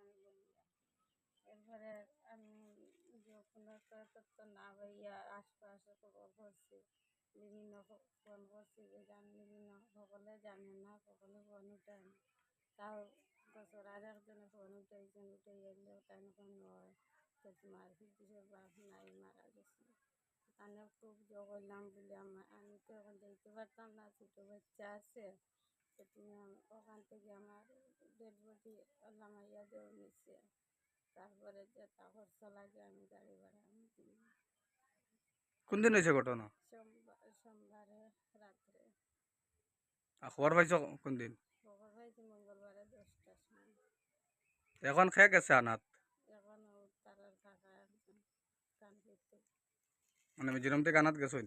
আমি বলিয়া এরপরে আমি যখন তত্ত্ব না পাইয়া আশপাশে খবর করছি, বিভিন্ন ফোন করছি যে জান, বিভিন্ন সকলে জানে না সকলে ফোন উঠায় না। তাও বছর আর একজনে ফোন উঠাইছেন উঠে গেলেও তাই এখন নয় তো তোমার হিদিসের বাপ নাই, মারা গেছে। আমি খুব জো করলাম বলে আমার, আমি তো এখন দেখতে পারতাম না, ছোটো বাচ্চা আছে। তো ওখান থেকে আমার ডেড বডি লামাইয়া দেও নিচ্ছে তারপরে যে তা খরচ লাগে আমি গাড়ি ভাড়া আমি দিই। কোন দিন হয়েছে ঘটনা? সোমবার সোমবারে রাত্রে। আর খবর পাইছ কোন দিন খবর পাইছি মঙ্গলবারে দশটার সময়। এখন খেয়ে গেছে আনাত? এখন ও তারার কাকা একজন কান করতে মানে মিজোরাম থেকে আনাত গেছইন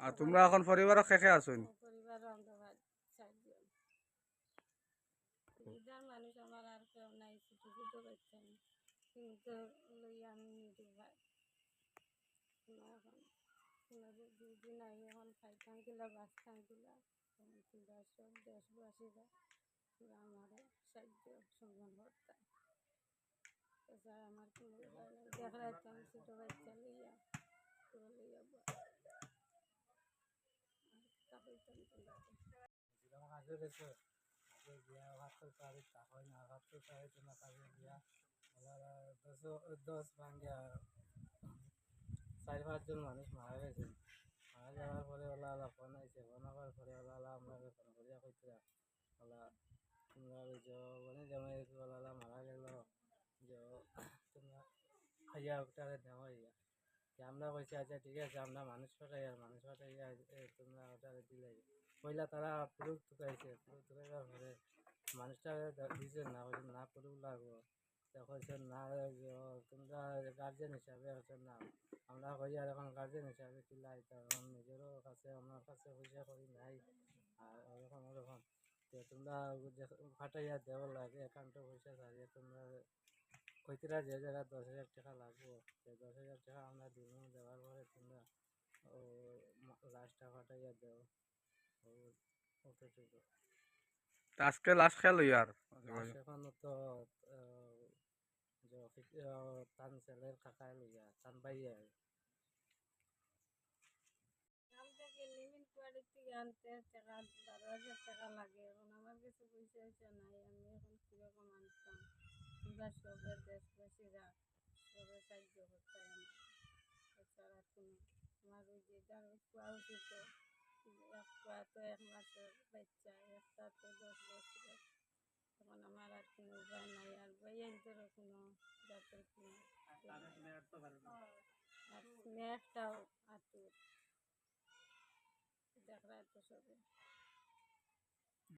আর তোমরা এখন পরিবারও খেয়ে আসইন পরিবার চারজন সুবিধার মানুষ আমার আর কেউ নাই ছোটো ছোটো বাচ্চা নেই। কিন্তু লইয়া আমি নিতে পাই। এখন, কোনো দু- দুদিন এখন খাইতাম কিলা, বাঁচতাম কিলা তোরা সব দেশবাসীরা আমার সাহায্য সম্মান করতাম। তাছাড়া আমার কোনো দেখাইতাম ছোটো বাচ্চা লইয়া লইয়া আর হয় না দশ দশ চার পাঁচজন মানুষ মারা গেছে। মারা যাওয়ার পরে ওলা ওলা ফোন আইছে ফোন আবার পরে ওলা আমরা ফোন করিয়া কইতে ওলা তোমরা ওই যে মানে যেমন ওলা ওলা মারা গেল যে তোমরা খাইয়া ওটারে দেওয়া ইয়া আমরা কইছি আচ্ছা ঠিক আছে আমরা মানুষ পাঠাই আর মানুষ পাঠাইয়া এ, তোমরা ওটারে দিলে। পয়লা তারা পুরুষ ঢুকাইছে পুরুষ ঢুকাইবার পরে মানুষটা দিছে না বলছে না পুরুষ লাগবো। তো না তোমরা গার্জেন হিসাবে হচ্ছে না। আমরা কই আর এখন গার্জেন হিসাবে কি লাই? তো এখন নিজেরও কাছে, আমার কাছে পয়সা করি নাই? আর ওরকম ওরকম। তো তোমরা ফাটাইয়া দেওয়া লাগে একাউন্টে পয়সা থাকে তোমরা কইতিরা যে জায়গা দশ হাজার টাকা লাগবো তো দশ হাজার টাকা আমরা দিব দেওয়ার পরে তোমরা ও লাস্টটা ফাটাইয়া দেও। আজকে লাস্ট খেল ইয়ার এখন তো তান ছেলের কাকায় লইয়া তান আনতে টাকা বারো হাজার টাকা লাগে এখন আমার কাছে পয়সা হয়েছে নাই আমি এখন কীরকম আনতাম? কিংবা সবের দেশবাসীরা সবে সাহায্য করতে এছাড়া কোনো আমার ওই যে যার কুয়া উচিত এক তো এক মাসের বাচ্চা একটা তো দশ বছরের। তখন আমার আর কোনো উপায় নাই আর বইয়েরদেরও কোনো জাতের কোনো আর স্নেহটাও আতুর। দেখরা তো সবে